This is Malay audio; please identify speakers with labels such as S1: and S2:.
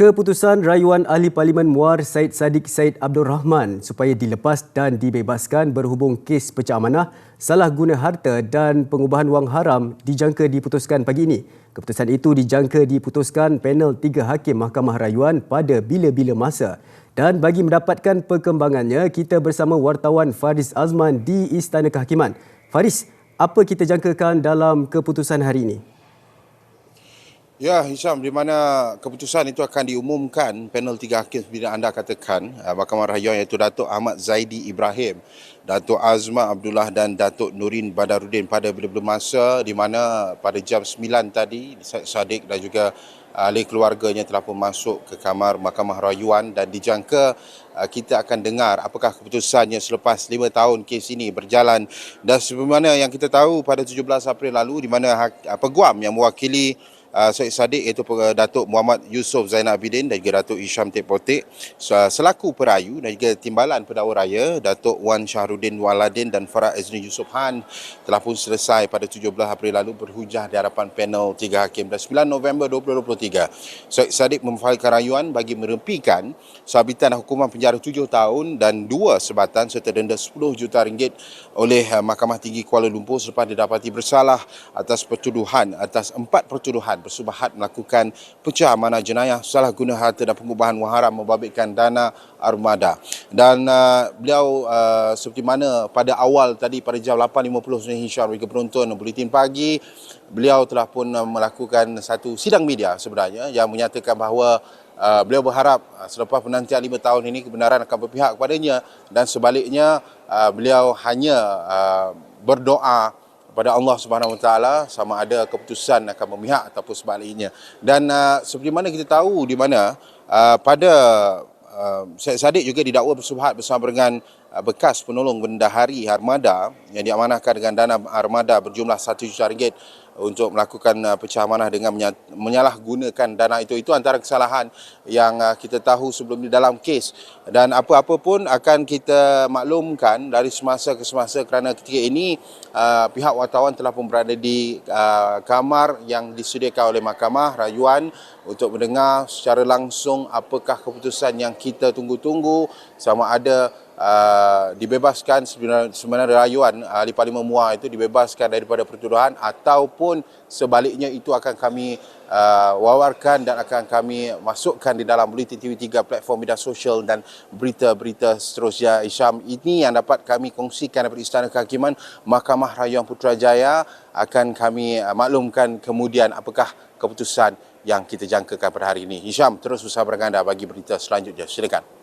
S1: Keputusan rayuan Ahli Parlimen Muar Said Sadiq Said Abdul Rahman supaya dilepas dan dibebaskan berhubung kes pecah amanah, salah guna harta dan pengubahan wang haram dijangka diputuskan pagi ini. Keputusan itu dijangka diputuskan panel tiga hakim Mahkamah Rayuan pada bila-bila masa. Dan bagi mendapatkan perkembangannya, kita bersama wartawan Faris Azman di Istana Kehakiman. Faris, apa kita jangkakan dalam keputusan hari ini?
S2: Ya, Hisham, di mana keputusan itu akan diumumkan panel tiga hakim seperti anda katakan, uh, Mahkamah Rayuan iaitu Datuk Ahmad Zaidi Ibrahim, Datuk Azma Abdullah dan Datuk Nurin Badarudin pada bila-bila masa di mana pada jam 9 tadi Syed Saddiq dan juga ahli keluarganya telah pun masuk ke kamar Mahkamah Rayuan dan dijangka uh, kita akan dengar apakah keputusannya selepas 5 tahun kes ini berjalan. Dan sebagaimana yang kita tahu pada 17 April lalu di mana peguam yang mewakili uh, Syed Saddiq iaitu Datuk Muhammad Yusof Zainal Abidin dan juga Datuk Isham Tep Potik selaku perayu dan juga timbalan pendakwa raya Datuk Wan Syahrudin Waladin dan Farah Azri Yusof Han telah pun selesai pada 17 April lalu berhujah di hadapan panel tiga hakim. Dan 9 November 2023 Syed Saddiq memfailkan rayuan bagi merempikan sabitan hukuman penjara 7 tahun dan dua sebatan serta denda 10 juta ringgit oleh uh, Mahkamah Tinggi Kuala Lumpur selepas didapati bersalah atas pertuduhan atas empat pertuduhan bersubahat melakukan pecah amanah jenayah salah guna harta dan pengubahan wang haram membabitkan dana armada. Dan uh, beliau uh, seperti mana pada awal tadi pada jam 8.50 Sunyi Hisham mereka penonton Buletin Pagi, beliau telah pun uh, melakukan satu sidang media sebenarnya yang menyatakan bahawa Uh, beliau berharap uh, selepas penantian lima tahun ini kebenaran akan berpihak kepadanya dan sebaliknya uh, beliau hanya uh, berdoa kepada Allah Subhanahu Wa Taala sama ada keputusan akan memihak ataupun sebaliknya. Dan uh, seperti mana kita tahu di mana uh, pada uh, Syed Saddiq juga didakwa bersubhat bersama dengan uh, bekas penolong bendahari armada yang diamanahkan dengan dana armada berjumlah 1 juta ringgit untuk melakukan uh, pecah amanah dengan menyalahgunakan dana itu. Itu antara kesalahan yang uh, kita tahu sebelum di dalam kes. Dan apa-apa pun akan kita maklumkan dari semasa ke semasa kerana ketika ini uh, pihak wartawan telah pun berada di kamar yang disediakan oleh mahkamah rayuan untuk mendengar secara langsung apakah keputusan yang kita tunggu-tunggu. Sama ada uh, dibebaskan sebenarnya, rayuan ahli parlimen muar itu dibebaskan daripada pertuduhan ataupun sebaliknya itu akan kami uh, wawarkan dan akan kami masukkan di dalam Bulletin TV3 platform media sosial dan berita-berita seterusnya Isyam ini yang dapat kami kongsikan daripada Istana Kehakiman Mahkamah Rayuan Putrajaya akan kami uh, maklumkan kemudian apakah keputusan yang kita jangkakan pada hari ini. Hisham terus bersama dengan anda bagi berita selanjutnya. Silakan.